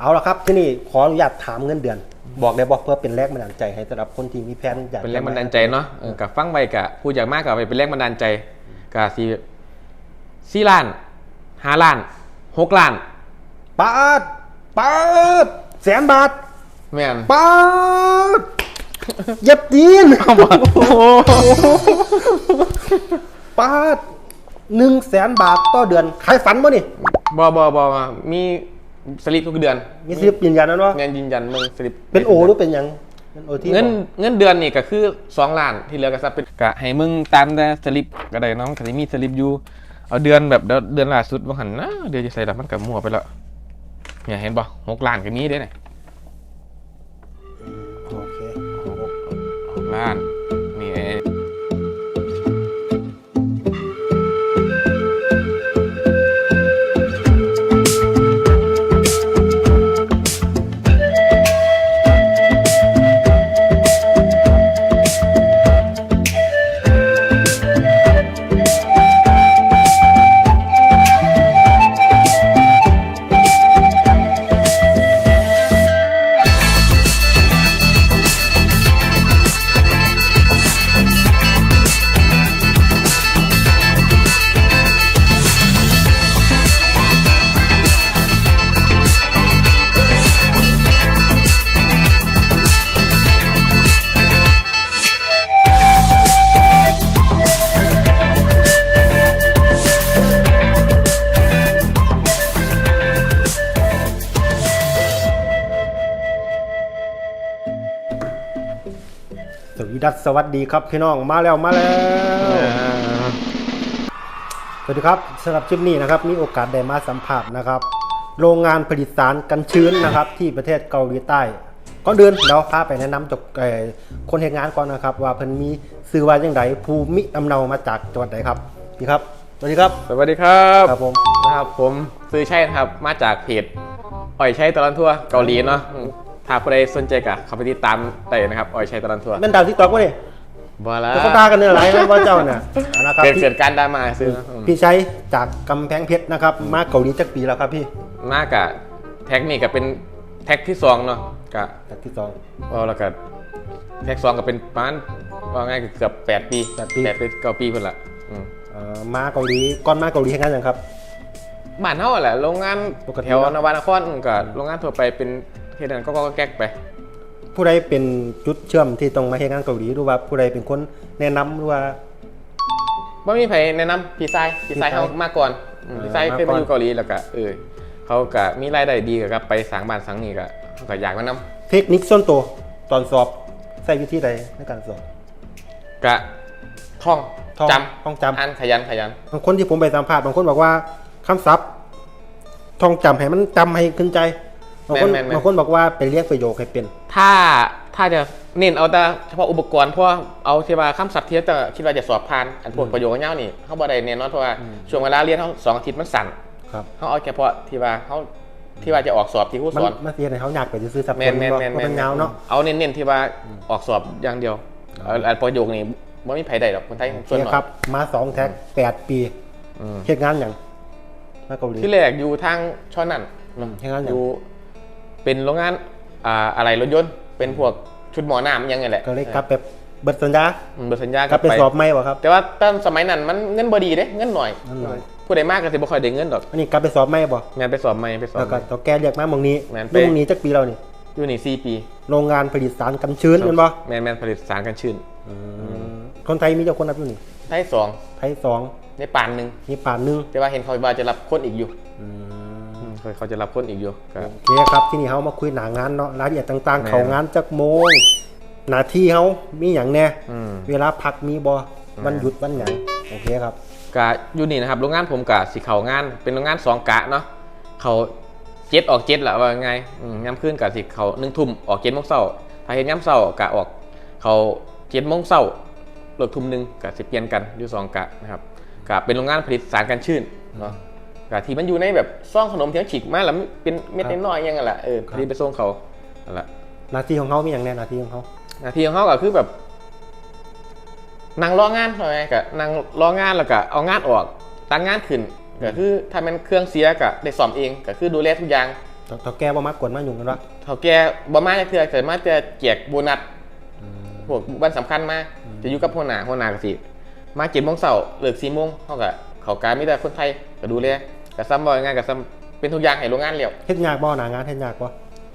เอาละครับที่นี่ขออนุญาตถามเงินเดือน บอกได้บอกเพื่อเป็นแรงบันดาลใจให้สำหรับคนที่มีแผนอยากเป็นแรงบันดาลใจเนาะเออกับฟังไปกับผู้อยากมากกับไปเป็นแรงบันดาลใจกับสี่สี่ล้านห้าล้านหกล้านปาดปาดแสนบาทแม่นปาดเย็บจีนปาดหนึ่งแสนบาทต่อเดือนใครฝันบ่นี่บอบอบอมี สลิปทุกเดือนมีสลิปยืนยันนั้นว่าเงินยืนยันมึงสลิปเป็นโอหรือเป็นหยังเป็นโอที่เงินบอกเงินเดือนนี่ก็คือสองล้านที่เหลือก็ซับเป็นกะให้มึงตามแต่สลิปก็ได้เน้องก็สิมีสลิปอยู่เอาเดือนแบบเดือนเดือนล่าสุดว่าหันนะเดือนจะใส่ละมันกับมั่วไปแล้วเนี่ยเห็นป่ะหกล้านก็มีเด้เนี่ยโอเคหกล้านนี่ วีดัสสวัสดีครับพี่น้องมาแล้วมาแล้วสวัสดีครับสำหรับคลิปนี้นะครับ มีโอกาสได้มาสัมผัสนะครับ โรงงานผลิตสารกันชื้นนะครับ ที่ประเทศเกาหลีใต้ก่อนเดินเดี๋ยวพาไปแนะนำจากเอ่อคนเหตุงานก่อนนะครับ ว่าเพิ่นมีซื้อว่าจังไดภูมิลำเนามาจากจังหวัดใดครับพี่ครับสวัสดีครับ สวัสดีครับครับผมนะครับผมซื้อใช่นะครับมาจากเพจอ่อยใช่ตลอดทั่วเกาหลีเนาะอืม ถ้าผู้ใดสนใจกับเขาไปติดตามได้นะครับอ่อยใช่ตลอดทั่วแม่นดาวที่ตอกวะนี่บ่ละจะเขาตากันเนื้อหลายแม่นว่าเจ้าเนี่ยนะครับเกิดพี่เกิดการดราม่าซื้อนะอืมพี่ชัยจากกำแพงเพชรนะครับ มาเกาหลีจักปีแล้วครับพี่มากกับแท็กนี่ก็เป็นแท็กที่สองเนาะกับจากที่สองว่าแล้วก็แท็กสองก็เป็นประมาณว่าง่ายคือเกือบแปดปีแปดปี แปดปีเก้าปีเพิ่นละอืม เอ่อมาเกาหลีก่อนมาเกาหลีเหตุงานอย่างครับ บ้านเฮาแหละโรงงานปกติแถวเนอะนวนครก็โรงงานทั่วไปเป็น เฮ็ดนั้นก็ก็แก๊กไป ผู้ใดเป็นจุดเชื่อมที่ต้องมาเหตุงานเกาหลีหรือว่าผู้ใดเป็นคนแนะนำหรือว่า บ่มีไผแนะนำพี่ชายพี่ชายพี่ชายเฮามาก่อนอืมเออพี่ชายมาเคยก่มาอน อยู่เกาหลีแล้วก็เออเขาก็มีรายได้ดีก็ไปสร้างบ้านสร้างนี่ก็เขาก็อยากมานำเทคนิคส่วนตัวตอนสอบใช้วิธีใดในการสอบก็ท่องท่องจท่องำจำ อ่านขยันขยัน บางคนที่ผมไปสัมภาษณ์บางคนบอกว่าคำศัพท์ท่องจำให้มันจำให้ขึ้นใจ บางคนแม่นๆๆ บางคนบอกว่าไปเรียกประโยคให้เป็น ถ้าถ้าจะเน้นเอาแต่เฉพาะอุปกรณ์เพราะว่าเอาที่ว่าคำศัพท์ที่จะคิดว่าจะสอบผ่านอันพวกประโยคเงี้ยนี่เขาบ่ได้เน้นเนาะเพราะว่าช่วงเวลาเรียนเขาสองอาทิตย์มันสั่นครับ เขาเอาเฉพาะที่ว่าเขาที่ว่าจะออกสอบที่ผู้มันสอนมันเสียในเขาอยากไปซื้อสับแมสนนแมนว่าแมนมันเป็นยาวเนาะ เอาเน้นๆที่ว่าออกสอบอย่างเดียวเอาอันประโยคนี้ไม่มีไผได้หรอกคนไทยโอส่วนเคน้อครับยมาสองแท็กแปดปีอืมเหตุงานอย่างมาเกาหลี ที่แรกอยู่ทางช่อนั่นอืมที่นั่นอย่างอยู่ เป็นโรงงานอ่าอะไรรถยนต์ เป็นพวกชุดหมอน้ำยังไงแหละก็เลยกลับไปเบิดสัญญาอืมเบอร์สัญญากกลับไปสอบไม่บ่ครับ แต่ว่าตอนสมัยนั้นมันเงินบดีเด้เงินหน่อยเงินหน่อย ผู้ใดมากก็สิบ่ค่อยได้เงินดอกอันนี้กลับไปสอบไม่บ่งานไปสอบใหม่ไปสอบแล้วใหก็ม่ตัวแกเรียกมาหมองนี้แม่นไปเรื่องหมองนี้จักปีเรานี่อยู่นี่สี่ปีโรงงานผลิตสารกันชื้นแมันบ่แมนแมนผลิตสารกันชื่นคนไทยมีเจ้าคนนับอยู่นี่ไทยสองไทยสองในปานหนึ่งมีป่านหนึงแต่ว่าเห็นเขาว่าจะรับคนอีกอยู่ อืม เขาเขาจะรับคนอีกอยู่ก็โอเคครับที่นี่เฮามาคุยหนางานเนาะรายละเอียดต่างแม่ๆเขางานจักโมงหน้าที่เฮามีหยังแน่อืมเวลาพักมีบ่วันหยุดวันหยังโอเคครับกะอยู่นี่นะครับโรงงานผมกะสิเขางานเป็นโรงงานสองกะเนาะเขาเจ็ดออกเจ็ดแหละว่าไงอืมย้ำขึ้นกะสิเขาหนึ่งทุ่มออกเจ็ดโมงเช้าถ้าเห็นย้ำเช้ากะออก เขาเจ็ดโมงเช้าเลิกทุ่มหนึ่งกะสิเปลี่ยนกันอยู่สองกะนะครับกะเป็นโรงงานผลิตสารกันชื่นเนาะ กะที่มันอยู่ในแบบซ่องขนมเทียงฉีกมาแล้วมันเป็นเม็ดครับน้อยๆอยังไงแหละเออครับผลิตไปส่งเขานั่นแหละหน้าที่ของเฮามีหยังแน่หน้าที่ของเฮาหน้าที่ของเขาก็คือแบบนั่งรองานเท่าไหร่กับนั่งรองานแล้วก็เอางานออกตั้งงานขึ้นก็คือถ้ามันเครื่องเสียก็ได้ซ่อมเองก็คือดูแลทุกอย่างเท่าแก่บ่มากวนมายุ่งกันวะเท่าแก่บ่มาจักเทื่อแต่มาจะแจกโบนัสพวกวันสำคัญมาจะอยู่กับหัวหน้าหัวหน้าก็สิมา7:00นเช้าเลิก4:00นเฮาก็เข้าการมีแต่คนไทยก็ดูแล ก็ซ้ำบ่งานก็ซ้ำเป็นทุกอย่างให้โรงงานแล้วเฮ็ดยากบ่หนางานเฮ็ดยากบ่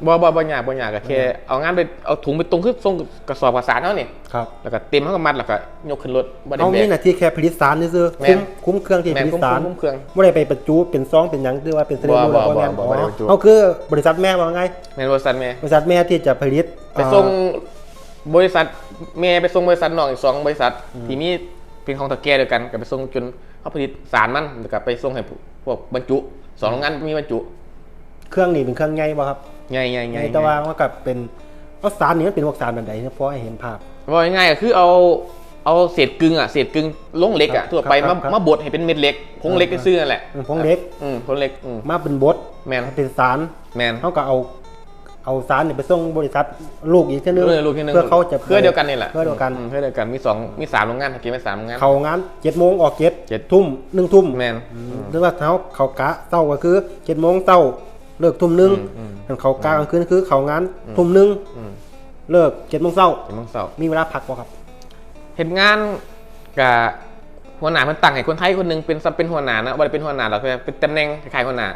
บ่บ่บ่ยากบ่ยากก็แค่เอางานไปเอาถุงไปตรงคือส่งกระสอบกระสานเฮานี่ครับแล้วก็เต็มเฮาก็มัดแล้วก็ยกขึ้นรถบ่ได้เอาแบมีกหน้าที่แค่ผลิตสารซื่อแม่ๆคุ้มนคุ้มเครื่องที่แม่ผนลิตคุ้มสารคุ้มเครื่องบ่ได้ไปประจุเป็นซองเป็นหยังหรือว่าเป็นเซเลบ่บูบ่บ่แม่นบ่บ่ได้ประจุเอาคือบริษัทแม่ว่าไงแม่นบริษัทแม่บริษัทแม่ที่จะผลิตไปส่งบริษัทแม่ไปส่งบริษัทน้องอีกสองบริษัทที่มีเป็นของตะแก่เดียวกันก็ไปส่งจน เขาผลิตสารมันแล้วก็ไปส่งให้พวกบรรจุสองโรงงานมีบรรจุ เครื่องนี่เป็นเครื่องใหญ่บ่ครับใหญ่ใหญ่ใหใหญ่ญ่แต่ว่ามันก็เป็นเอาสารนี่มันเป็นพวกสารแบบใดเนี่ยพอให้เห็นภาพว่าง่ายๆก็คือเอาเอาเศษกึ่งอะเศษกึ่งลงเหล็กครัอะบทั่วไปครัมาบครับมาบดให้เป็นเม็ดเหล็กผงเหล็กก็ซื้อนั่นแหละผงเหล็กอืมผงเหล็กอืมมาเป็นบดแมนเป็นสารแมนเขาก็เอา เอาสารนี่ไปส่งบริษัทลูกอีกเช่นนึงเออลูกที่หนึงเพื่อเขาจะเพื่อเดียวกันนี่แหละเพื่อเดียวกันมเพื่อเดียวกันมีสองมีสามโรงงานเมื่อกี้มีสามโรงงานเขางานเจ็ดโมงออกเจ็ดเจ็ดทุ่มหนึ่งทุ่มแมนหรือว่าเขาเขากะเศร้าก็คือเจ็ดโมงเศร้าเลิกทุ่มหนึงอืมอันเขากะกลางคืนคือเขางานทุ่มหนึงอืมเลิกเจ็ดโมงเศร้าเจ็ดโมงเช้ามีเวลาพักบ่ครับเห็นงานกับหัวหน้ามันตั้งให้คนไทยคนหนึงเป็นซับเป็นหัวหน้านะบ่ได้เป็นหัวหน้าหรอกเป็นตำแหน่งคล้ายๆหัวหน้า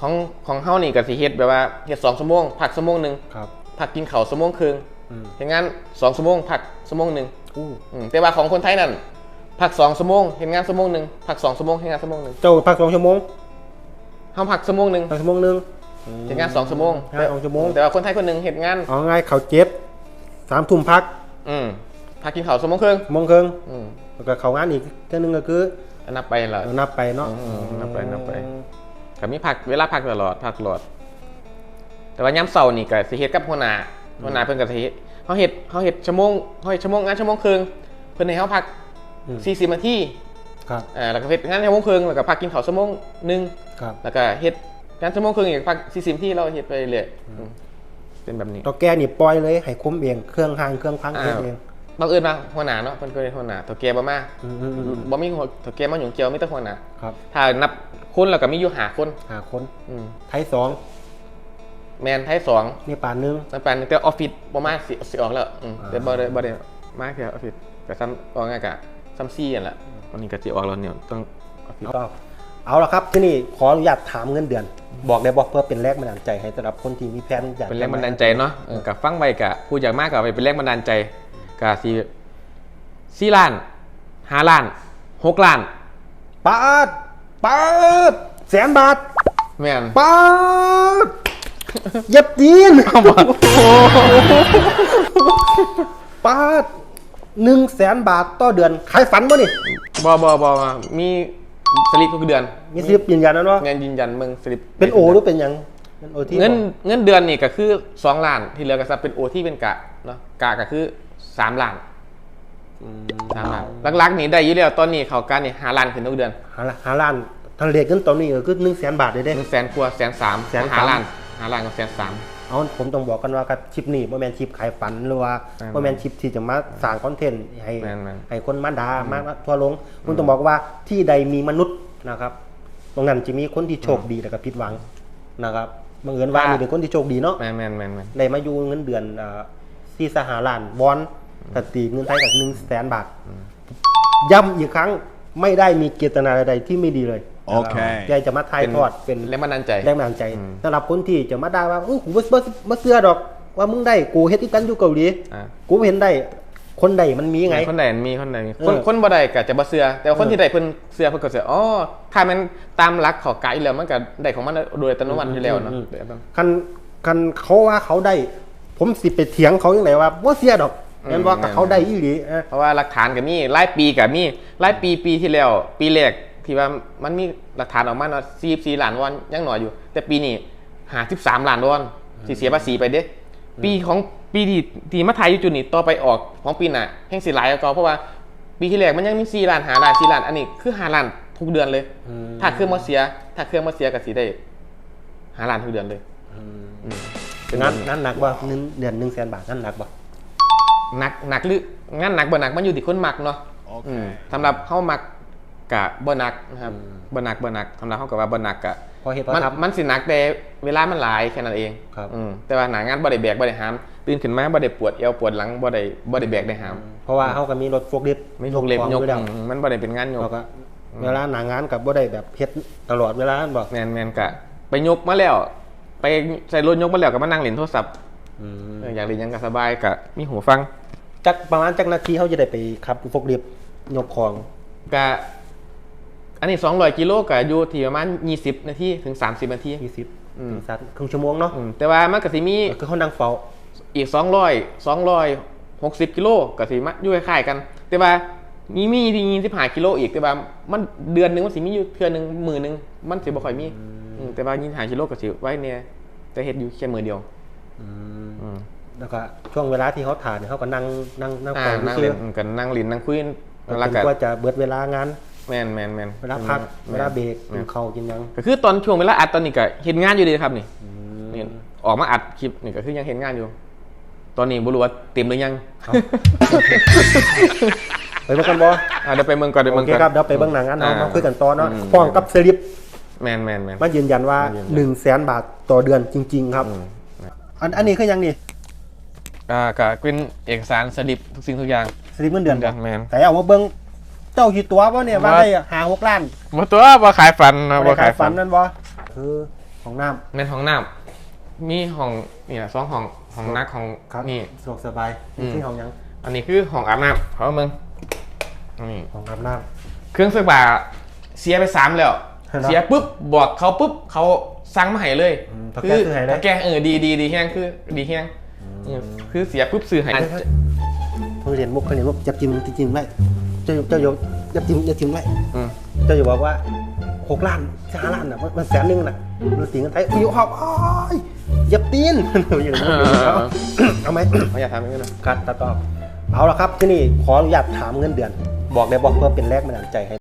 ของของเฮานี่ก็สิเฮ็ดแบบว่าเฮ็ดสองชั่วโมงพักชั่วโมงหนึงครับพักกินข้าวชั่วโมงครึ่งอืมเฮ็ดงานสองชั่วโมงพักชั่วโมงหนึงอู้อืมแต่ว่าของคนไทยนั่นพักสองชั่วโมงเฮ็ดงานชั่วโมงหนึงพักสองชั่วโมงเฮ็ดงานชั่วโมงหนึงเจ้าพักสองชั่วโมงเฮาพักชั่วโมงหนึงพักชั่วโมงหนึงเฮ็ดงานสองชั่วโมงงานสองชั่วโมง แต่ว่าคนไทยคนหนึงเฮ็ดงานเอาง่ายเขาเจ็ดสามทุ่มพักอืมพักกินข้าวชั่วโมงครึ่งชั่วโมงครึ่งอืมแล้วก็เขางานอีกเท่านึงก็คือ อันนับไปล่ะนับไปเนาะอืมนับไปนับไป ก็มีพักเวลาพักตลอดพักตลอด แต่ว่าย้ำเสาร์นี่ก็สิเฮ็ดกับหัวหน้าหัวหน้าเพิ่นก็สิเฮ็ดเขาเฮ็ดเขาเฮ็ดชั่วโมงเขาเฮ็ดชั่วโมงงานชั่วโมงครึ่งเพิ่นให้เขาพักอืม40นาทีครับอ่าแล้วก็เฮ็ดงานชั่วโมงครึ่งแล้วก็พักกินข้าวชั่วโมงหนึงครับแล้วก็เฮ็ดงานชั่วโมงครึ่งอีกพัก40นาทีเราเฮ็ดไปเรื่อยอืมเป็นแบบนี้ตัวแกนี่ปล่อยเลยให้คุ้มเองเครื่องหางเครื่องพังอ่าเฮ็ดเอง บังเอิญว่าหัวหน้าเนาะเพิ่นก็เป็นหัวหน้าตัวแกบ่มาอืมอืมอืมบ่มีหัวตัวแกมาหยุ่งเกี่ยวมีแต่หัวหน้าครับถ้านับคนแล้วก็มีอยู่ห้าคนหาคนอืมไทยสองแมนไทยสองนี่ป่านหนึงนั่นแปลแต่ออฟฟิศบ่มาสิสิออกแล้วอืมอ่า แต่บ่ได้บ่ได้มาแค่ออฟฟิศก็ซ้ำว่าง่ายกะซ้ำซี่นั่นแหละวันนี้ก็สิออกแล้วเนี่ยต้องออฟฟิศเอาเอาละครับที่นี่ขออนุญาตถามเงินเดือน บอกได้บอกเพื่อเป็นแรงบันดาลใจให้สำหรับคนที่มีแผนอยากเป็นแรงบันดาลใจเนาะเออกับฟังไว้กะผู้อยากมากกะไปเป็นแรงบันดาลใจ กะสิสี่ล้านห้าล้านหกล้านปาดปาดแสนบาทแม่นปาดเหย็บตีนปาดหนึ่งแสนบาทต่อเดือนขายฝันป่ะนี่บ่บ่บ่มีสลิปทุกเดือน มีสลิปยืนยันนะเนาะเงินยืนยันมึงสลิปเป็นโอหรือเป็นหยังเป็นโอที่เงินบอกเงินเดือนนี่ก็คือสองล้านที่เหลือก็จะเป็นโอที่เป็นกะเนาะกะก็คือ สามล้านอืมสามล้านหลักๆนี่ได้อยู่แล้วตอนนี้เขาการนี่หาล้านขึ้นทุกเดือนหาละหาล้านทางเลขเงินตอนนี้ก็คือหนึ่งแสนบาทเลยเด้หนึ่งแสนกว่าแสนสามแสนสามหาล้านหาล้านกับแสนสามเอาผมต้องบอกกันว่ากับชิปนี้บ่แมนชิปขายฝันหรือว่าแม่นบ่แมนชิปที่จะมาสร้างคอนเทนต์ให้แม่นแม่นให้คนมาด่ามาทั่วลงผมต้องบอกว่าที่ใดมีมนุษย์นะครับ ตรงนั้นจะมีคนที่โชคดีแล้วก็ผิดหวังนะครับบังเอิญว่านี่เป็นคนที่โชคดีเนาะแมนแมนแมนแมนได้มาอยู่เงินเดือนเอ่อ ที่สหล้านวอนกตีเงินไทยกับหนึ่งแสนบาท ย้ำอีกครั้งไม่ได้มีเจตนาใดๆที่ไม่ดีเลยโอเคยายจะมาทายทอดเป็นแรงบันดาลใจแรงบันดาลใจอืมสำหรับคนที่จะมาด่าว่าอู้กูบ่บ่บ่เสื้อดอก ว่ามึงได้กูเฮ็ดที่กันอยู่เกาหลีอ่ากูบ่เห็นได้คนใดมันมีไง คนใดมีคนใดมีเออคนคนบ่ได้ก็จะบ่เสือแต่ว่าคนเออที่ได้เพิ่นเสือเพิ่นก็เสืออ๋อถ้ามันตามหลักเขาไกด์แล้วมันก็ได้ของมันโดยอัตโนมัติอยู่แล้วเนาะอืมเดี๋ยวแป๊บคันคันเขาว่าเขาได้ ผมสิไปเถียงเขาจังไดว่าบ่เสียดอกอืมแม่นว่ากับเขาได้อีหลีเออเพราะว่าหลักฐานก็มีรายปีก็มีรายปีปีที่แล้ว ปีแรกที่ว่ามันมีหลักฐานออกมาเนาะ44ล้านวอนยังน้อยอยู่ แต่ปีนี้53ล้านวอนสิเสียภาษีไปเด้ปีของปีที่ที่มาไทยอยู่จุดนี้ต่อไปออกของปีหน้าแห่งสิหลายกว่าเก่าเพราะว่าปีที่แรกมันยังมี4ล้าน5ล้าน4ล้านอันนี้คือ5ล้านทุกเดือนเลยอืมถ้าเครื่องมาเสีย ถ้าเครื่องมาเสียก็สิได้5ล้านทุกเดือนเลย อืมอืมเป็นงั้นแบบนั้นหนักบ่เงินเดือน1แสนบาทนั้นหนักบ่หนักหนักหรืองานหนักบ่หนักมันอยู่ที่คนมักเนาะโอเคอืมสำหรับเฮามักกะบ่หนักนะครับบ่หนักบ่หนักสำหรับเฮาก็ว่าบ่หนักกะพอเห็นพอมันทำมันสิหนักแต่เวลามันหลายแค่นั้นเองครับอืมแต่ว่าหนางานบ่ได้แบกบ่ได้หามตื่นขึ้นมาบ่ได้ปวดเอวปวดหลังบ่ได้บ่ได้แบกได้หาม เพราะว่าเขาก็มีรถโฟกลิฟต์ไม่ยกเล็บของยกอยู่แล้วอืมมันบ่ได้เป็นงานยกเราก็เวลาหนางานกับบ่ได้แบบเฮ็ดตลอดเวลานั่นบอกแมนแมนกะไปยกมาแล้ว ไปใส่รถยกมาแล้วก็มานั่งเล่นโทรศัพท์เอออยากเล่นหยังก็สบายกะมีหูฟังจักประมาณจักนาทีเขาจะได้ไปขับโฟกลิฟต์ยกของกะอันนี้200กิโลกะอยู่ที่ประมาณ20นาทีถึง 30นาที 20อืม ถึงสักครึ่งชั่วโมงเนาะอืมแต่ว่ามันก็สิมีคือเขานั่งเฝ้า อีก 200 260กิโลก็สิมาอยู่คล้ายๆกัน แต่ว่ามีมีที่25กิโลอีกแต่ว่ามันเดือนหนึงมันสิมีอยู่เทื่อหนึงมือหนึงมันสิบ่ค่อยมีอืม แต่ว่า25กิโลก็สิไว้เนี่ยแต่เฮ็ดอยู่แค่มือเดียวอืมแล้วก็ช่วงเวลาที่เขาถ่ายเนี่ยเขาก็นั่งนั่งนั่งอ่าเฝ้านั่งซื่เล่อนกันนั่งลินนั่งคุยๆแล้วจนก็กว่าจะเบิดเวลางานแมนแมนแมนเวลาพักแม่นเวลาเบรกแม่กินนข้าวกินหยังก็คือตอนช่วงเวลาอัดตอนนี้ก็เห็นงานอยู่ดีครับนี่นี่ออกมาอัดคลิปนี่ก็คือยังเห็นงานอยู่ ตอนนี้บุรุษว่าเต็มหรือยังไปเบิ่งกันบ่อะเดี๋ยวไปเมืองก่อนเดี๋ยวโอเมืองเคก่อนครับเดี๋ยวไปเบิ่งหนังกันเนาะอ่ามาคุยกันต่อเนาะอืมพร้อมกับสลิป แมนแมนแมน มายืนยันว่ามายืนยัน1นึ่งแสนบาทต่อเดือนจริง ๆ ครับอืมอันอันนี้คือหยังนี่อ่าก็เป็นเอกสารสลิปทุกสิ่งทุกอย่างสลิปเงินเดือนเดือนแมนแต่เอามาเบิ่งเจ้ากี่ตัวบ่เนี่ยว่าว่าได้หาหกล้านมาตัวบ่ขายฝันนะบ่บ่ได้ขาขายยฝัฝันนนั่นบ่คือของน้ำ แม่นห้องน้ำมีห้องนี่แหละสองห้องห้องนักห้องครับนี่ สะดวกสบายอืม ที่ของหยังอันนี้คือห้องอาบน้ำเขาเมืองนี่ของอาบน้เครื่องซักผ้าเสียไปสามแล้ว เห็นปะเสียปุ๊บบอกเขาปุ๊บเขาสั่งมาให้เลยอืมถ้าแก้ซื้อให้ได้ถ้าแกเออดีดีดีแห้งคือดีแห้งเออคือเสียปุ๊บซื้อให้ำเพิ่งเรียนมุกเพิ่งเรียนมุกจับจิ้มจริงๆไว้เจ้าเจ้าโยจับจิ้มจับจิ้มไว้อืมเจ้าอยู่บอกว่าหกล้านห้าล้านน่ะมันมันแสนหนึงน่ะมันตีเงินไทยอยู่หอบอ้ายเหยับตีนอย่างนี้เอาเอาไหมเขาอยากทำอย่างนี้นะการตัดต่อเอาละครับที่นี่ขออนุญาตถามเงินเดือน บอกได้บอกเพื่อเป็นแรกบันดาลใจให้